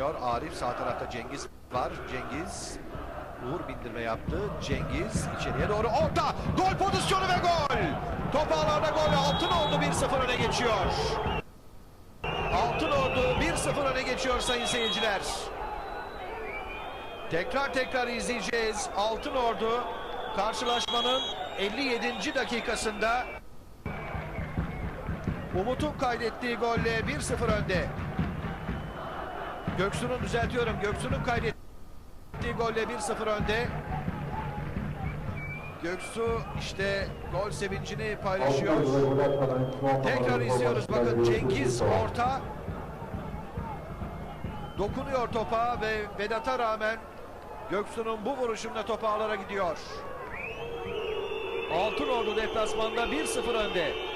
oynuyor. Arif sağ tarafta Cengiz var. Cengiz Uğur bindirme yaptı. Cengiz içeriye doğru orta. Gol pozisyonu ve gol. Top ağlarda gol. Altınordu 1-0 öne geçiyor. Altınordu 1-0 öne geçiyor sayın seyirciler. Tekrar tekrar izleyeceğiz. Altınordu karşılaşmanın 57. dakikasında Umut'un kaydettiği golle 1-0 önde. Göksu'nun düzeltiyorum. Göksu'nun kaydettiği golle 1-0 önde. Göksu işte gol sevincini paylaşıyor. Tekrar izliyoruz. Bakın Cengiz orta. Dokunuyor topa ve Vedat'a rağmen Göksu'nun bu vuruşunda top ağlara gidiyor. Altınordu deplasmanda 1-0 önde.